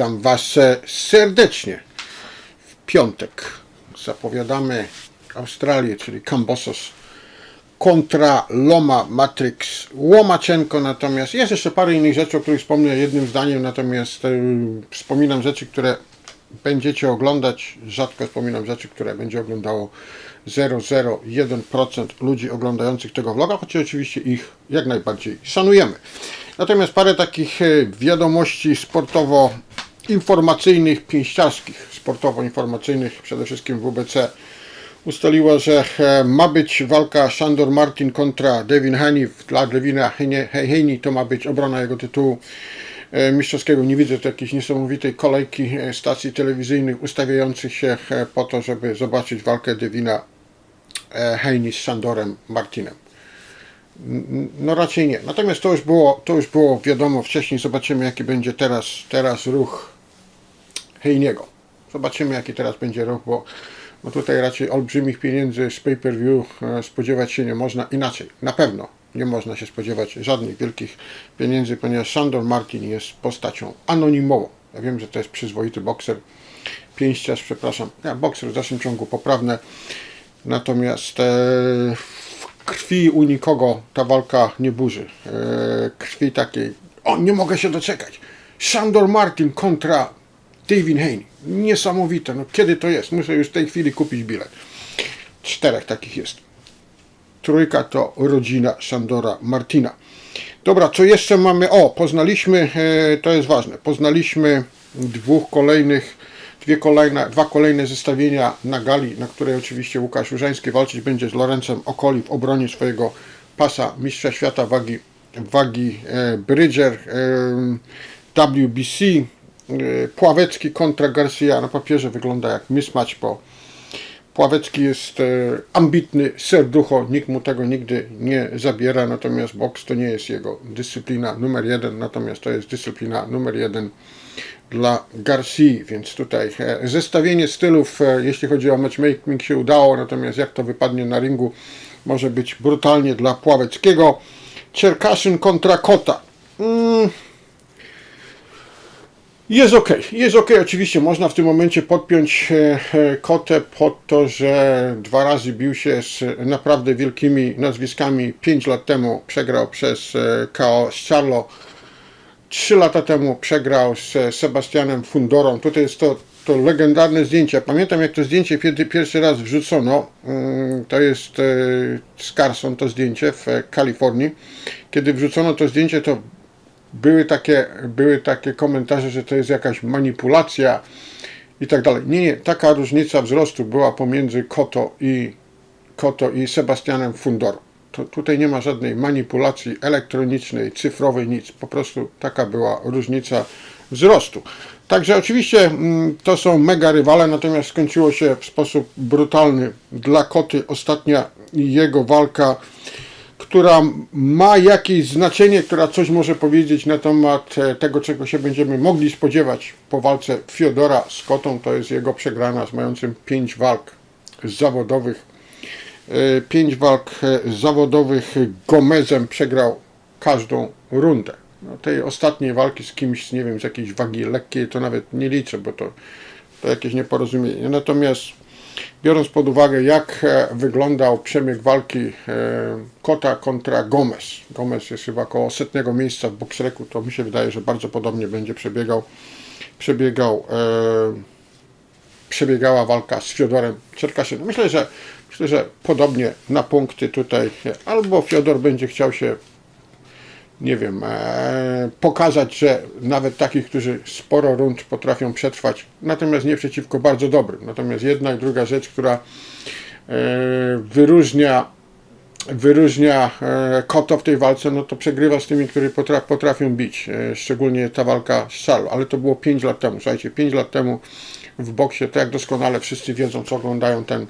Witam Was serdecznie. W piątek zapowiadamy Australię, czyli Kambosos kontra Loma Matrix Łomaczenko. Natomiast jest jeszcze parę innych rzeczy, o których wspomnę jednym zdaniem. Natomiast e, wspominam rzeczy, które będziecie oglądać. Rzadko wspominam rzeczy, które będzie oglądało 0,01% ludzi oglądających tego vloga, choć oczywiście ich jak najbardziej szanujemy. Natomiast parę takich e, wiadomości sportowo-informacyjnych, pięściarskich, sportowo-informacyjnych, przede wszystkim WBC ustaliła, że e, ma być walka Shandor Martin kontra Devin Haney. Dla Devina Haney to ma być obrona jego tytułu e, mistrzowskiego. Nie widzę tu jakiejś niesamowitej kolejki e, stacji telewizyjnych ustawiających się po to, żeby zobaczyć walkę Devina Haney z Shandorem Martinem. No raczej nie. Natomiast to już było, to już było wiadomo wcześniej. Zobaczymy jaki będzie teraz, teraz ruch Hejniego. Zobaczymy jaki teraz będzie ruch, bo, bo tutaj raczej olbrzymich pieniędzy z pay-per-view e, spodziewać się nie można. Inaczej, na pewno nie można się spodziewać żadnych wielkich pieniędzy, ponieważ Sandor Martin jest postacią anonimową. Ja wiem, że to jest przyzwoity bokser, pięściarz, przepraszam, ja, bokser w dalszym ciągu poprawne. Natomiast e, w krwi u nikogo ta walka nie burzy. E, krwi takiej, o nie mogę się doczekać. Sandor Martin kontra David Haney. Niesamowite. No, kiedy to jest? Muszę już w tej chwili kupić bilet. Czterech takich jest. Trójka to rodzina Sandora Martina. Dobra, co jeszcze mamy? O, poznaliśmy, e, to jest ważne, poznaliśmy dwóch kolejnych, dwie kolejne, dwa kolejne zestawienia na gali, na której oczywiście Łukasz Urzański walczyć będzie z Lorencem Okoli w obronie swojego pasa mistrza świata wagi, wagi e, Bridger e, WBC. E, Pławecki kontra Garcia na papierze wygląda jak mismatch, bo Pławecki jest e, ambitny, serducho, nikt mu tego nigdy nie zabiera, natomiast boks to nie jest jego dyscyplina numer jeden, natomiast to jest dyscyplina numer jeden dla Garcia, więc tutaj e, zestawienie stylów, jeśli chodzi o matchmaking się udało, natomiast jak to wypadnie na ringu, może być brutalnie dla Pławeckiego. Czerkaszyn kontra Kota. Mm. Jest ok, jest ok. Oczywiście można w tym momencie podpiąć e, e, kotę pod to, że dwa razy bił się z naprawdę wielkimi nazwiskami. Pięć lat temu przegrał przez e, KO z Charlo. Trzy lata temu przegrał z Sebastianem Fundorą. Tutaj jest to, to legendarne zdjęcie. Pamiętam jak to zdjęcie pierwszy raz wrzucono. Mm, To jest e, z Carson to zdjęcie w e, Kalifornii. Kiedy wrzucono to zdjęcie, to były takie, były takie komentarze, że to jest jakaś manipulacja i tak dalej. Nie, nie, taka różnica wzrostu była pomiędzy Koto i, Koto i Sebastianem Fundorą. To tutaj nie ma żadnej manipulacji elektronicznej, cyfrowej, nic. Po prostu taka była różnica wzrostu. Także oczywiście mm, to są mega rywale, natomiast skończyło się w sposób brutalny dla Koty. Ostatnia jego walka która ma jakieś znaczenie, która coś może powiedzieć na temat e, tego, czego się będziemy mogli spodziewać po walce Fiodora z Kotą. To jest jego przegrana z mającym pięć walk zawodowych. E, Pięć walk e, zawodowych Gomezem przegrał każdą rundę. No, tej ostatniej walki z kimś, nie wiem, z jakiejś wagi lekkiej, to nawet nie liczę, bo to, to jakieś nieporozumienie. Natomiast biorąc pod uwagę, jak e, wyglądał przebieg walki e, Kota kontra Gomez. Gomez jest chyba koło setnego miejsca w boksreku, to mi się wydaje, że bardzo podobnie będzie przebiegał, przebiegał e, przebiegała walka z Fiodorem Czerkaszynem. Myślę, że myślę, że podobnie na punkty tutaj albo Fiodor będzie chciał się nie wiem, e, pokazać, że nawet takich, którzy sporo rund potrafią przetrwać, natomiast nie przeciwko bardzo dobrym. Natomiast jedna i druga rzecz, która e, wyróżnia wyróżnia e, Koto w tej walce, no to przegrywa z tymi, którzy potra potrafią bić. E, szczególnie ta walka z Charlo, ale to było 5 lat temu. Słuchajcie, 5 lat temu w boksie, to jak doskonale wszyscy wiedzą, co oglądają ten,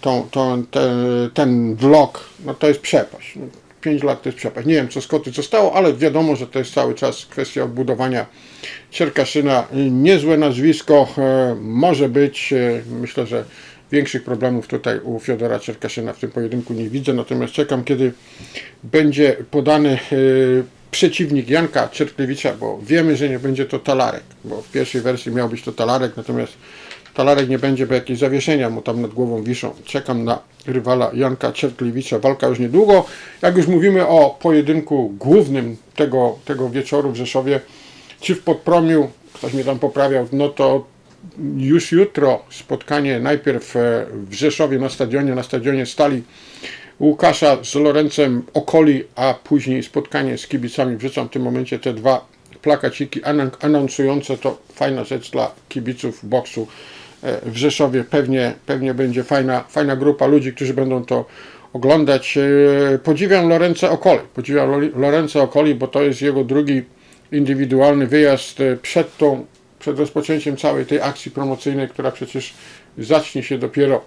tą, tą, ten, ten vlog, no to jest przepaść. 5 lat to jest przepaść. Nie wiem, co z Koty zostało, ale wiadomo, że to jest cały czas kwestia odbudowania Czerkaszyna. Niezłe nazwisko, e, może być, e, myślę, że większych problemów tutaj u Fiodora Czerkaszyna w tym pojedynku nie widzę, natomiast czekam, kiedy będzie podany e, przeciwnik Janka Czerklewicza, bo wiemy, że nie będzie to Talarek, bo w pierwszej wersji miał być to Talarek, natomiast Talarek nie będzie, bo jakieś zawieszenia mu tam nad głową wiszą. Czekam na rywala Janka Czerklewicza. Walka już niedługo. Jak już mówimy o pojedynku głównym tego, tego wieczoru w Rzeszowie, czy w Podpromiu, ktoś mnie tam poprawiał, no to już jutro spotkanie najpierw e, w Rzeszowie na stadionie, na stadionie Stali Łukasza z Lorencem Okoli, a później spotkanie z kibicami. Wrzucam w tym momencie te dwa plakaciki anonsujące. To fajna rzecz dla kibiców boksu w Rzeszowie. Pewnie, pewnie będzie fajna, fajna grupa ludzi, którzy będą to oglądać. E, Podziwiam Lorenza Okoli. Podziwiam Lo- Lorenza Okoli, bo to jest jego drugi indywidualny wyjazd e, przed tą, przed rozpoczęciem całej tej akcji promocyjnej, która przecież zacznie się dopiero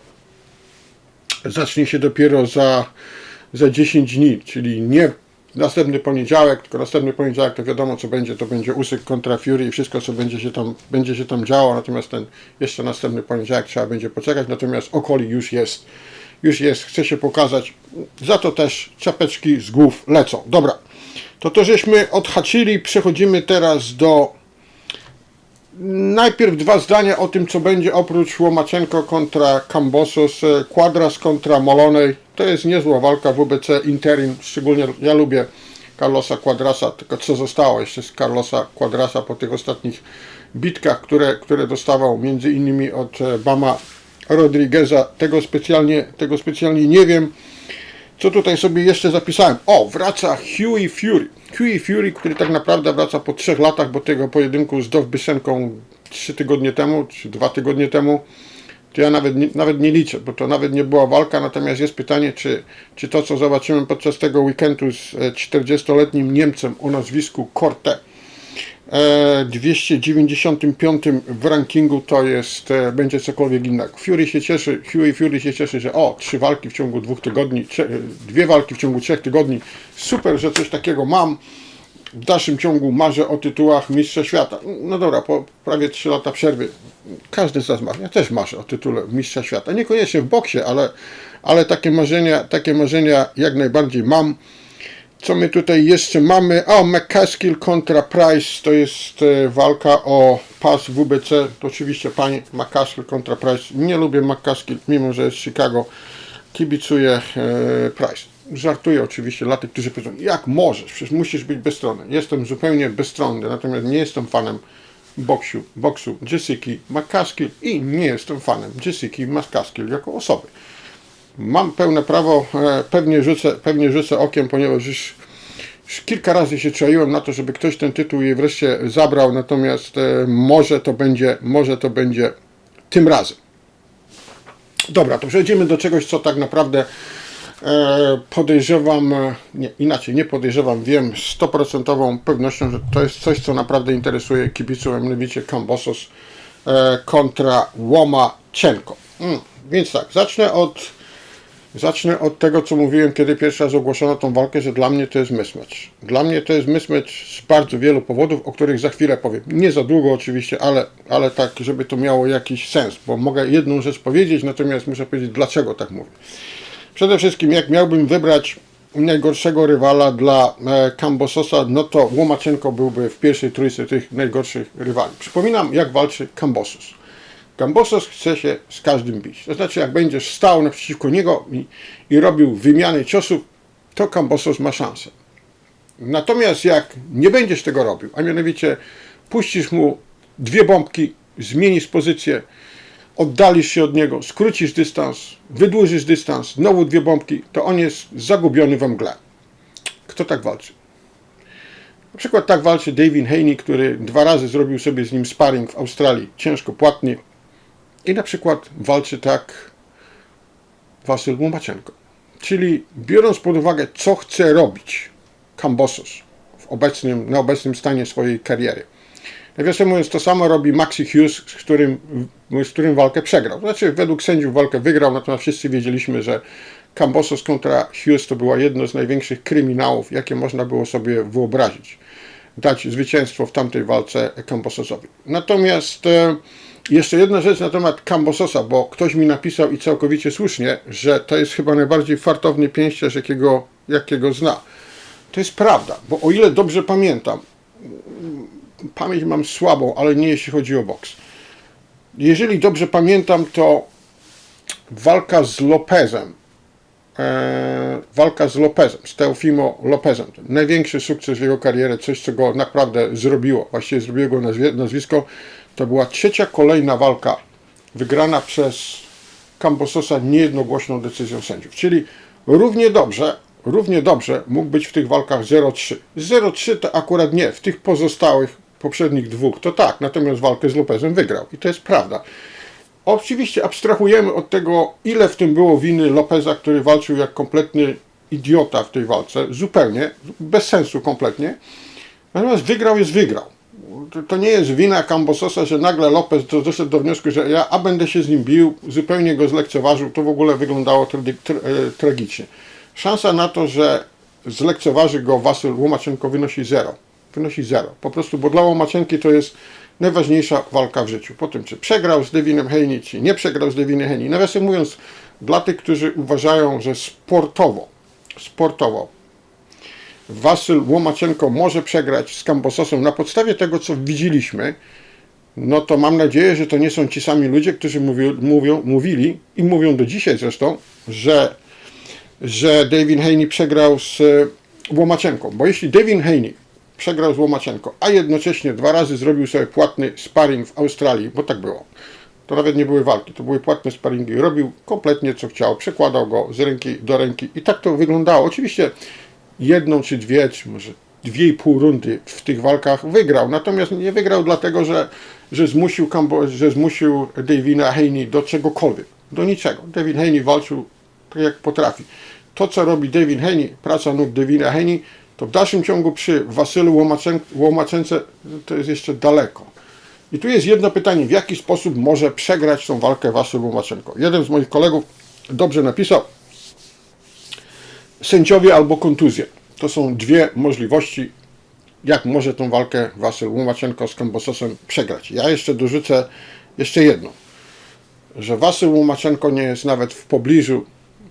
zacznie się dopiero za, za 10 dni, czyli nie następny poniedziałek, tylko następny poniedziałek to wiadomo co będzie, to będzie Usyk kontra Fury i wszystko co będzie się tam, będzie się tam działo, natomiast ten jeszcze następny poniedziałek trzeba będzie poczekać, natomiast Okoli już jest, już jest, chce się pokazać, za to też czapeczki z głów lecą. Dobra, to to żeśmy odhaczyli, przechodzimy teraz do Najpierw dwa zdania o tym, co będzie oprócz Łomaczenko kontra Kambosos, e, Quadras kontra Molonej. To jest niezła walka WBC Interim, szczególnie ja lubię Carlosa Quadrasa, tylko co zostało jeszcze z Carlosa Quadrasa po tych ostatnich bitkach, które, które dostawał między innymi od e, Bama Rodrigueza. Tego specjalnie, tego specjalnie nie wiem. Co tutaj sobie jeszcze zapisałem? O, wraca Huey Fury. Huey Fury, który tak naprawdę wraca po trzech latach, bo tego pojedynku z Dov Bysenką trzy tygodnie temu, czy dwa tygodnie temu, to ja nawet nie, nawet nie liczę, bo to nawet nie była walka, natomiast jest pytanie, czy, czy to, co zobaczymy podczas tego weekendu z e, 40-letnim Niemcem o nazwisku Korte, e, 295 w rankingu to jest, e, będzie cokolwiek innego. Fury się cieszy, Huey Fury się cieszy, że o, trzy walki w ciągu dwóch tygodni, trze, dwie walki w ciągu trzech tygodni, super, że coś takiego mam. W dalszym ciągu marzę o tytułach Mistrza Świata. No dobra, po prawie 3 lata przerwy, każdy z nas ma, ja też marzę o tytule Mistrza Świata. Niekoniecznie w boksie, ale, ale takie marzenia, takie marzenia jak najbardziej mam. Co my tutaj jeszcze mamy? O, McCaskill kontra Price. To jest e, walka o pas WBC. To oczywiście pani McCaskill kontra Price. Nie lubię McCaskill, mimo że jest z Chicago. Kibicuję e, Price. Żartuję oczywiście dla tych, którzy powiedzą, jak możesz, przecież musisz być bezstronny. Jestem zupełnie bezstronny, natomiast nie jestem fanem boksu, boksu Jessica McCaskill i nie jestem fanem Jessica McCaskill jako osoby mam pełne prawo, e, pewnie rzucę, pewnie rzucę okiem, ponieważ już, już kilka razy się czaiłem na to, żeby ktoś ten tytuł jej wreszcie zabrał, natomiast e, może to będzie, może to będzie tym razem. Dobra, to przejdziemy do czegoś, co tak naprawdę e, podejrzewam, nie, inaczej, nie podejrzewam, wiem stoprocentową pewnością, że to jest coś, co naprawdę interesuje kibiców, a mianowicie Kambosos kontra Łomaczenko. Mm, więc tak, zacznę od Zacznę od tego, co mówiłem, kiedy pierwszy raz ogłoszono tą walkę, że dla mnie to jest mismatch. Dla mnie to jest mismatch z bardzo wielu powodów, o których za chwilę powiem. Nie za długo oczywiście, ale, ale tak, żeby to miało jakiś sens, bo mogę jedną rzecz powiedzieć, natomiast muszę powiedzieć, dlaczego tak mówię. Przede wszystkim, jak miałbym wybrać najgorszego rywala dla e, Kambososa, no to Łomaczenko byłby w pierwszej trójce tych najgorszych rywali. Przypominam, jak walczy Kambosos. Gambosos chce się z każdym bić. To znaczy, jak będziesz stał naprzeciwko niego i, i robił wymiany ciosów, to Kambosos ma szansę. Natomiast jak nie będziesz tego robił, a mianowicie puścisz mu dwie bombki, zmienisz pozycję, oddalisz się od niego, skrócisz dystans, wydłużysz dystans, znowu dwie bombki, to on jest zagubiony we mgle. Kto tak walczy? Na przykład tak walczy David Haney, który dwa razy zrobił sobie z nim sparring w Australii, ciężko płatny. I na przykład walczy tak Wasyl Łomaczenko. Czyli biorąc pod uwagę, co chce robić Kambosos w obecnym, na obecnym stanie swojej kariery. Nawiasem mówiąc, to samo robi Maxi Hughes, z którym, z którym walkę przegrał. Znaczy, według sędziów walkę wygrał, natomiast wszyscy wiedzieliśmy, że Kambosos kontra Hughes to była jedno z największych kryminałów, jakie można było sobie wyobrazić. Dać zwycięstwo w tamtej walce Kambososowi. Natomiast e, jeszcze jedna rzecz na temat Kambososa, bo ktoś mi napisał i całkowicie słusznie, że to jest chyba najbardziej fartowny pięściarz, jakiego, jakiego zna. To jest prawda, bo o ile dobrze pamiętam, pamięć mam słabą, ale nie jeśli chodzi o boks. Jeżeli dobrze pamiętam, to walka z Lopezem, e, walka z Lopezem, z Teofimo Lopezem, największy sukces w jego karierze, coś co go naprawdę zrobiło, właściwie zrobiło go nazwisko, to była trzecia kolejna walka wygrana przez Cambososa niejednogłośną decyzją sędziów. Czyli równie dobrze, równie dobrze mógł być w tych walkach 0-3. 0-3 to akurat nie, w tych pozostałych poprzednich dwóch to tak, natomiast walkę z Lopezem wygrał i to jest prawda. Oczywiście abstrahujemy od tego, ile w tym było winy Lopeza, który walczył jak kompletny idiota w tej walce, zupełnie, bez sensu kompletnie. Natomiast wygrał jest wygrał. To, nie jest wina Cambososa, że nagle Lopez do- doszedł do wniosku, że ja a będę się z nim bił, zupełnie go zlekceważył, to w ogóle wyglądało tragi- tra, e, tragicznie. Szansa na to, że zlekceważy go Wasyl Łomaczenko wynosi zero. Wynosi zero. Po prostu, bo dla Łomaczenki to jest najważniejsza walka w życiu. Po tym, czy przegrał z Devinem Haney, czy nie przegrał z Devinem Haney. Nawiasem mówiąc, dla tych, którzy uważają, że sportowo, sportowo Wasyl Łomaczenko może przegrać z Kambososem na podstawie tego, co widzieliśmy, no to mam nadzieję, że to nie są ci sami ludzie, którzy mówią, mówią, mówili i mówią do dzisiaj zresztą, że, że David Haney przegrał z e, Łomaczenką. Bo jeśli David Haney przegrał z Łomaczenką, a jednocześnie dwa razy zrobił sobie płatny sparring w Australii, bo tak było, to nawet nie były walki, to były płatne sparingi. Robił kompletnie co chciał, przekładał go z ręki do ręki i tak to wyglądało. Oczywiście jedną czy dwie, czy może dwie i pół rundy w tych walkach wygrał. Natomiast nie wygrał dlatego, że, że zmusił, zmusił Davina Haney do czegokolwiek, do niczego. David Haney walczył tak jak potrafi. To, co robi David Haney, praca nóg Davina Haney, to w dalszym ciągu przy Wasylu Łomaczen- Łomaczence to jest jeszcze daleko. I tu jest jedno pytanie, w jaki sposób może przegrać tą walkę Wasyl Łomaczenko? Jeden z moich kolegów dobrze napisał, sędziowie albo kontuzje. To są dwie możliwości, jak może tą walkę Wasyl Łomaczenko z Kambososem przegrać. Ja jeszcze dorzucę jeszcze jedno, że Wasyl Łomaczenko nie jest nawet w pobliżu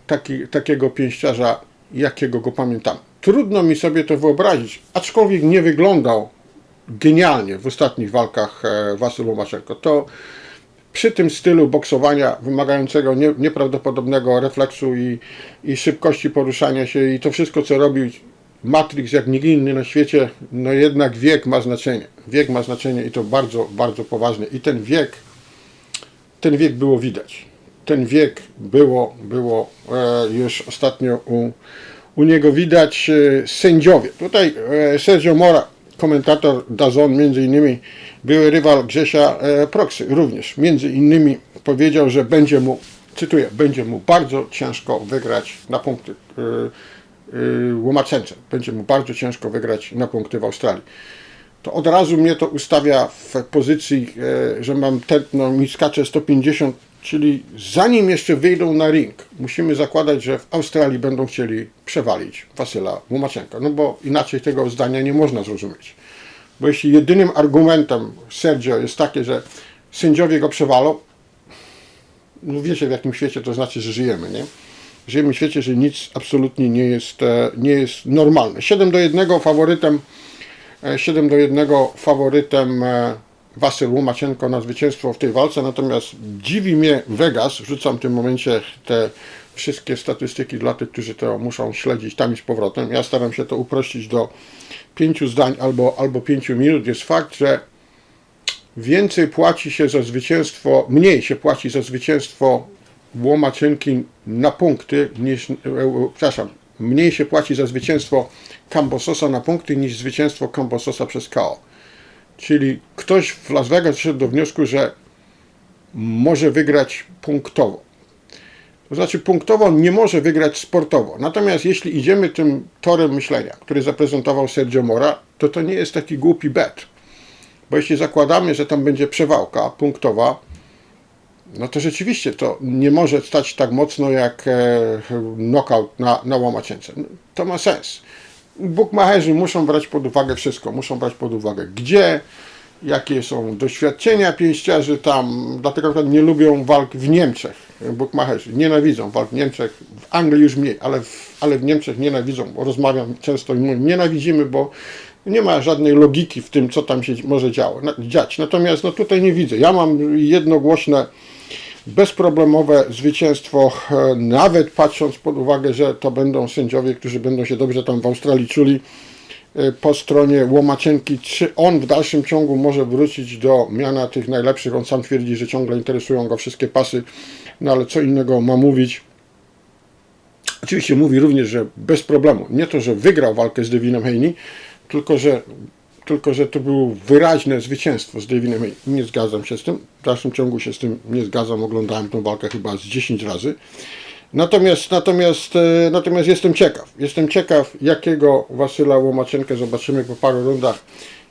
taki, takiego pięściarza, jakiego go pamiętam. Trudno mi sobie to wyobrazić, aczkolwiek nie wyglądał genialnie w ostatnich walkach e, Wasyl Łomaczenko. To przy tym stylu boksowania wymagającego nie, nieprawdopodobnego refleksu i, i szybkości poruszania się i to wszystko, co robił Matrix jak nikt inny na świecie, no jednak wiek ma znaczenie. Wiek ma znaczenie i to bardzo, bardzo poważne. I ten wiek, ten wiek było widać. Ten wiek było, było e, już ostatnio u, u niego widać e, sędziowie. Tutaj e, Sergio Mora, komentator Dazon, między innymi były rywal Grzesia e, Proksy, również między innymi powiedział, że będzie mu, cytuję, będzie mu bardzo ciężko wygrać na punkty e, e, Łomacence. Będzie mu bardzo ciężko wygrać na punkty w Australii. To od razu mnie to ustawia w pozycji, e, że mam tętno, mi skacze 150, czyli zanim jeszcze wyjdą na ring, musimy zakładać, że w Australii będą chcieli przewalić Wasyla Łomaczenka, no bo inaczej tego zdania nie można zrozumieć. Bo jeśli jedynym argumentem Sergio jest takie, że sędziowie go przewalą, no wiecie w jakim świecie to znaczy, że żyjemy, nie? Żyjemy w świecie, że nic absolutnie nie jest, e, nie jest normalne. 7 do 1 faworytem, 7 do 1 faworytem e, Wasyl Łomaczenko na zwycięstwo w tej walce, natomiast dziwi mnie Vegas, rzucam w tym momencie te wszystkie statystyki dla tych, którzy to muszą śledzić tam i z powrotem. Ja staram się to uprościć do pięciu zdań albo, albo pięciu minut. Jest fakt, że więcej płaci się za zwycięstwo, mniej się płaci za zwycięstwo Łomaczenki na punkty niż, e, e, przepraszam, mniej się płaci za zwycięstwo Cambososa na punkty niż zwycięstwo Cambososa przez KO. Czyli ktoś w Las Vegas doszedł do wniosku, że może wygrać punktowo. To znaczy punktowo nie może wygrać sportowo. Natomiast jeśli idziemy tym torem myślenia, który zaprezentował Sergio Mora, to to nie jest taki głupi bet. Bo jeśli zakładamy, że tam będzie przewałka punktowa, no to rzeczywiście to nie może stać tak mocno jak e, knockout na, na łamacięce. To ma sens. Bukmacherzy muszą brać pod uwagę wszystko. Muszą brać pod uwagę gdzie, jakie są doświadczenia pięściarzy tam. Dlatego nie lubią walk w Niemczech. bookmacherzy nienawidzą walk w Niemczech, w Anglii już mniej, ale w, ale w Niemczech nienawidzą. Rozmawiam często i mówię, nienawidzimy, bo nie ma żadnej logiki w tym, co tam się może dziać. Natomiast no, tutaj nie widzę. Ja mam jednogłośne bezproblemowe zwycięstwo, e, nawet patrząc pod uwagę, że to będą sędziowie, którzy będą się dobrze tam w Australii czuli e, po stronie Łomacienki. Czy on w dalszym ciągu może wrócić do miana tych najlepszych? On sam twierdzi, że ciągle interesują go wszystkie pasy, no ale co innego ma mówić. Oczywiście mówi również, że bez problemu. Nie to, że wygrał walkę z Devinem Haney, tylko że, tylko że to było wyraźne zwycięstwo z Devinem Haney. Nie zgadzam się z tym. W dalszym ciągu się z tym nie zgadzam. Oglądałem tę walkę chyba z 10 razy. Natomiast, natomiast, e, natomiast jestem ciekaw. Jestem ciekaw, jakiego Wasyla Łomaczenkę zobaczymy po paru rundach.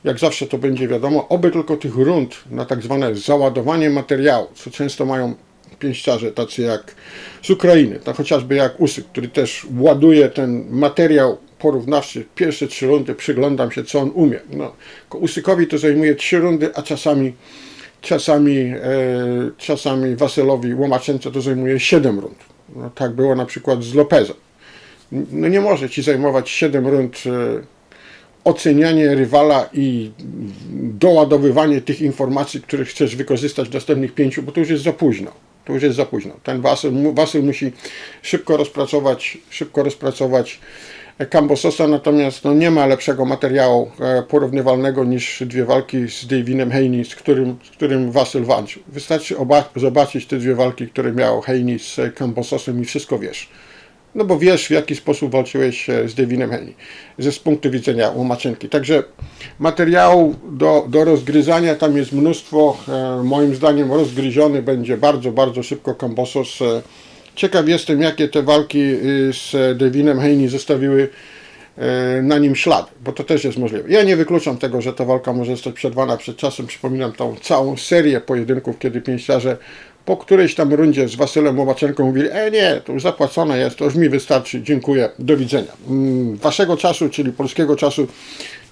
Jak zawsze to będzie wiadomo. Oby tylko tych rund na tak zwane załadowanie materiału, co często mają pięściarze tacy jak z Ukrainy, to chociażby jak Usyk, który też ładuje ten materiał porównawczy. Pierwsze trzy rundy przyglądam się, co on umie. No, Usykowi to zajmuje trzy rundy, a czasami czasami, e, czasami Wasylowi Łomaczence to zajmuje 7 rund. No, tak było na przykład z Lopezem. No nie może ci zajmować 7 rund e, ocenianie rywala i doładowywanie tych informacji, których chcesz wykorzystać w następnych pięciu, bo to już jest za późno. To już jest za późno. Ten Wasyl, Wasyl musi szybko rozpracować, szybko rozpracować Kambososa, natomiast no, nie ma lepszego materiału e, porównywalnego niż dwie walki z Davinem Haney, z którym, z którym Wasyl walczył. Wystarczy oba- zobaczyć te dwie walki, które miał Haney z Kambososem i wszystko wiesz. No bo wiesz, w jaki sposób walczyłeś e, z Davinem Haney, ze z punktu widzenia Łomaczenki. Także materiału do, do rozgryzania tam jest mnóstwo. E, moim zdaniem rozgryziony będzie bardzo, bardzo szybko Kambosos. E, ciekaw jestem, jakie te walki y, z Davinem Haney zostawiły e, na nim ślad, bo to też jest możliwe. Ja nie wykluczam tego, że ta walka może zostać przerwana przed czasem. Przypominam tą całą serię pojedynków, kiedy pięściarze po którejś tam rundzie z Wasylem Łomaczenką mówili, e nie, to już zapłacone jest, to już mi wystarczy, dziękuję, do widzenia. Mm, Waszego czasu, czyli polskiego czasu,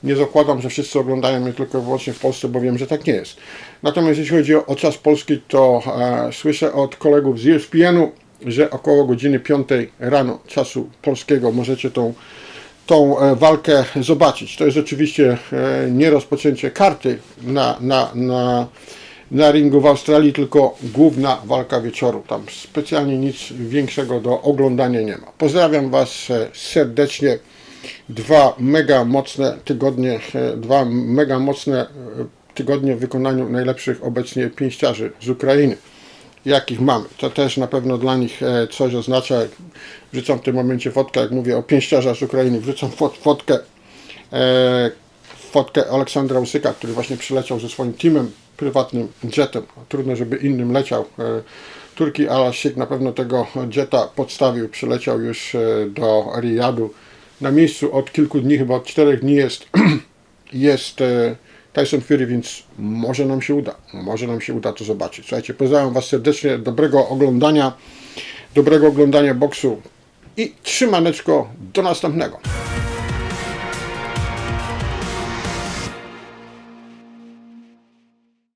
nie zakładam, że wszyscy oglądają mnie tylko wyłącznie w Polsce, bo wiem, że tak nie jest. Natomiast jeśli chodzi o, o czas polski, to e, słyszę od kolegów z E ESPN-u, że około godziny 5 rano czasu polskiego możecie tą tą e, walkę zobaczyć. To jest oczywiście e, nie rozpoczęcie karty na, na, na, na ringu w Australii, tylko główna walka wieczoru. Tam specjalnie nic większego do oglądania nie ma. Pozdrawiam Was e, serdecznie. Dwa mega mocne tygodnie, dwa mega mocne tygodnie w wykonaniu najlepszych obecnie pięściarzy z Ukrainy jakich mamy. To też na pewno dla nich e, coś oznacza. Wrzucam w tym momencie fotkę, jak mówię o pięściarzach z Ukrainy, wrzucam fot, fotkę, e, fotkę Aleksandra Usyka, który właśnie przyleciał ze swoim teamem prywatnym jetem. Trudno, żeby innym leciał. E, Turki Alasik na pewno tego jeta podstawił, przyleciał już do Riyadu. Na miejscu od kilku dni, chyba od czterech dni jest jest Tyson Fury, więc może nam się uda. Może nam się uda to zobaczyć. Słuchajcie, pozdrawiam Was serdecznie, dobrego oglądania, dobrego oglądania boksu i trzymaneczko do następnego.